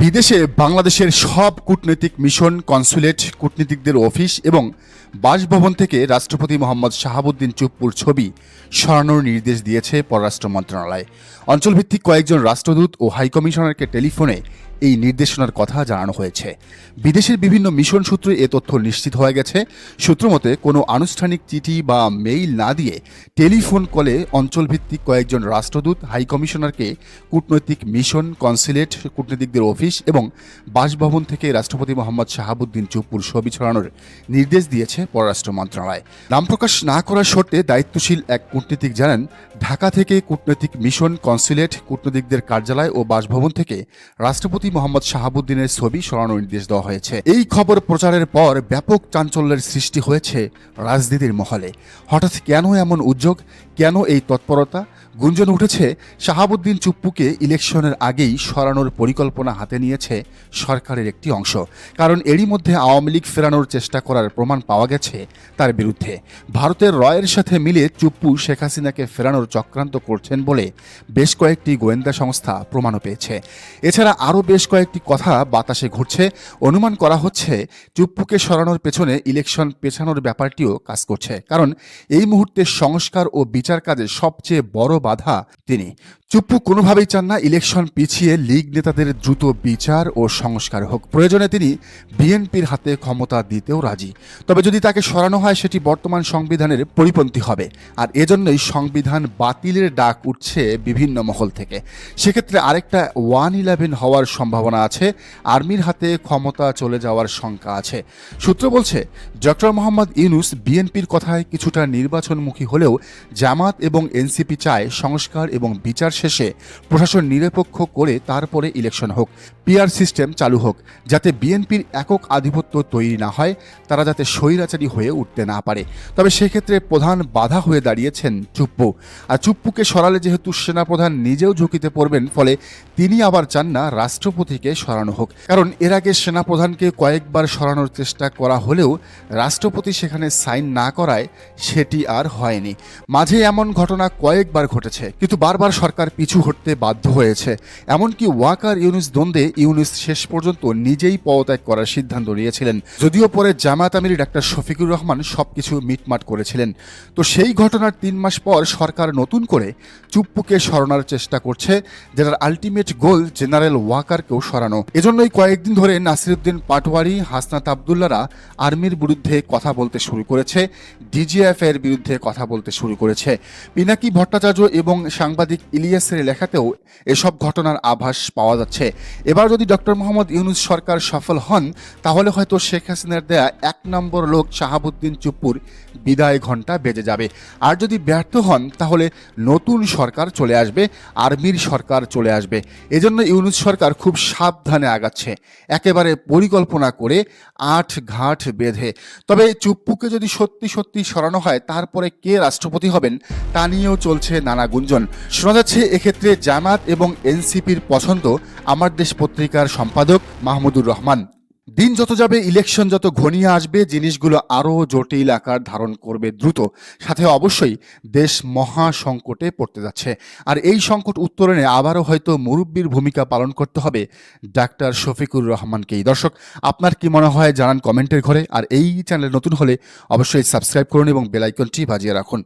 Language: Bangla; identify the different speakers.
Speaker 1: বিদেশে বাংলাদেশের সব কূটনৈতিক মিশন, কনসুলেট, কূটনীতিকদের অফিস এবং বাসভবন থেকে রাষ্ট্রপতি মোহাম্মদ শাহাবুদ্দিন চুপ্পুর ছবি সরানোর নির্দেশ দিয়েছে পররাষ্ট্র মন্ত্রণালয়। অঞ্চলভিত্তিক কয়েকজন রাষ্ট্রদূত ও হাইকমিশনারকে টেলিফোনে এই নির্দেশনার কথা জানানো হয়েছে। বিদেশের বিভিন্ন মিশন সূত্রে এ তথ্য নিশ্চিত হয়ে গেছে। সূত্রমতে কোনো আনুষ্ঠানিক চিঠি বা মেইল না দিয়ে টেলিফোন কলে অঞ্চলভিত্তিক কয়েকজন রাষ্ট্রদূত হাইকমিশনারকে কূটনৈতিক মিশন, কনসুলেট, কূটনীতিকদের অফিস এবং বাসভবন থেকে রাষ্ট্রপতি মোহাম্মদ শাহাবুদ্দিন চুপ্পুর ছবি ছড়ানোর নির্দেশ দিয়েছে পররাষ্ট্র মন্ত্রণালয়। নাম প্রকাশ না করার শর্তে দায়িত্বশীল এক কূটনীতিক জানান, ঢাকা থেকে কূটনৈতিক মিশন, কনসুলেট, কূটনীতিকদের কার্যালয় ও বাসভবন থেকে রাষ্ট্রপতি মোহাম্মদ শাহাবুদ্দিনের ছবি সরানোর নির্দেশ দেওয়া হয়েছে। এই খবর প্রচারের পর ব্যাপক চাঞ্চল্যের সৃষ্টি হয়েছে রাজনীতির মহলে। হঠাৎ কেন এমন উদ্যোগ? কেন এই তৎপরতা? গুঞ্জন উঠেছে, শাহাবুদ্দিন চুপ্পুকে ইলেকশনের আগেই সরানোর পরিকল্পনা হাতে নিয়েছে সরকারের একটি অংশ। কারণ এরই মধ্যে আওয়ামী লীগ ফেরানোর চেষ্টা করার প্রমাণ পাওয়া গেছে তার বিরুদ্ধে। ভারতের রয়ের সাথে মিলে চুপ্পু শেখ হাসিনাকে ফেরানোর চক্রান্ত করছেন বলে বেশ কয়েকটি গোয়েন্দা সংস্থা প্রমাণও পেয়েছে। এছাড়া আরও বেশ কয়েকটি কথা বাতাসে ঘুরছে। অনুমান করা হচ্ছে, চুপ্পুকে সরানোর পেছনে ইলেকশন পেছানোর ব্যাপারটিও কাজ করছে। কারণ এই মুহূর্তে সংস্কার ও বিচার কাজে সবচেয়ে বড় বাধা তিনি। চুপ্পু কোনোভাবেই চান না ইলেকশন পিছিয়ে লীগ নেতাদের দ্রুত বিচার ও সংস্কার হোক। প্রয়োজনে তিনি বিএনপির হাতে ক্ষমতা দিতেও রাজি। তবে যদি তাকে সরানো হয়, সেটি বর্তমান সংবিধানের পরিপন্থী হবে। আর এজন্যই সংবিধান বাতিলের ডাক উঠছে বিভিন্ন মহল থেকে। সেক্ষেত্রে আরেকটা ওয়ান ইলেভেন হওয়ার সম্ভাবনা আছে, আর্মির হাতে ক্ষমতা চলে যাওয়ার শঙ্কা আছে। সূত্র বলছে, ডক্টর মোহাম্মদ ইউনুস বিএনপির কথায় কিছুটা নির্বাচনমুখী হলেও জামাত এবং এনসিপি চায় সংস্কার এবং বিচার শেষে প্রশাসন নিরপেক্ষ করে তারপরে ইলেকশন হোক, পিআর সিস্টেম চালু হোক, যাতে বিএনপির একক আধিপত্য তৈরি না হয়, তারা যাতে স্বৈরাচারী হয়ে উঠতে না পারে। তবে সেক্ষেত্রে প্রধান বাধা হয়ে দাঁড়িয়েছেন চুপ্পু। আর চুপ্পুকে সরালে যেহেতু সেনাপ্রধান নিজেও ঝুঁকিতে পড়বেন, ফলে তিনি আবার চান না রাষ্ট্রপতিকে সরানো হোক। কারণ এর আগে সেনাপ্রধানকে কয়েকবার সরানোর চেষ্টা করা হলেও রাষ্ট্রপতি সেখানে সাইন না করায় সেটি আর হয়নি। মাঝে এমন ঘটনা কয়েকবার ঘটেছে, কিন্তু বারবার সরকার পিছু হটতে বাধ্য হয়েছে। এমনকি ওয়াকার ইউনুস দ্বন্দ্বে ইউনুস শেষ পর্যন্ত নিজেই পদত্যাগ করার সিদ্ধান্ত নিয়েছিলেন। যদিও পরে জামাত আমির ডাক্তার শফিকুর রহমান সবকিছু মিটমাট করেছিলেন। তো সেই ঘটনার তিন মাস পর সরকার নতুন করে চুপ্পুকে সরানোর চেষ্টা করছে। যেটার আলটিমেট গোল জেনারেল ওয়াকারকেও সরানো। এজন্যই কয়েকদিন ধরে নাসিরুদ্দিন পাটোয়ারি, হাসনাত আবদুল্লারা আর্মির বিরুদ্ধে কথা বলতে শুরু করেছে, ডিজিএফ এর বিরুদ্ধে কথা বলতে শুরু করেছে। পিনাকি ভট্টাচার্য এবং সাংবাদিক ইলিয়াসের লেখাতেও এসব ঘটনার আভাস পাওয়া যাচ্ছে। এবার যদি ডক্টর মোহাম্মদ ইউনুস সরকার সফল হন, তাহলে হয়তো শেখ হাসিনার দেয়া এক নম্বর লোক শাহাবুদ্দিন চুপ্পুর বিদায় ঘণ্টা বেজে যাবে। আর যদি ব্যর্থ হন, তাহলে নতুন সরকার চলে আসবে, আর্মির সরকার চলে আসবে। এজন্য ইউনুস সরকার খুব সাবধানে আগাচ্ছে। একেবারে পরিকল্পনা করে আট ঘাট বেঁধে। তবে চুপ্পুকে যদি সত্যি সত্যি সরানো হয়, তারপরে কে রাষ্ট্রপতি হবেন, তা নিয়েও চলছে নানা গুঞ্জন। শোনা যাচ্ছে, এক্ষেত্রে জামাত এবং এনসিপির পছন্দ আমার দেশ পত্রিকার সম্পাদক মাহমুদুর রহমান। দিন যত যাবে ইলেকশন যত ঘনিয়ে আসবে, জিনিসগুলো আরও জটিল আকার ধারণ করবে দ্রুত। সাথে অবশ্যই দেশ মহা সংকটে পড়তে যাচ্ছে। আর এই সংকট উত্তরণে আবারও হয়তো মুরব্বীর ভূমিকা পালন করতে হবে ডাক্তার শফিকুর রহমানকেই। দর্শক, আপনার কি মনে হয় জানান কমেন্টের ঘরে। আর এই চ্যানেল নতুন হলে অবশ্যই সাবস্ক্রাইব করুন এবং বেলাইকনটি বাজিয়ে রাখুন।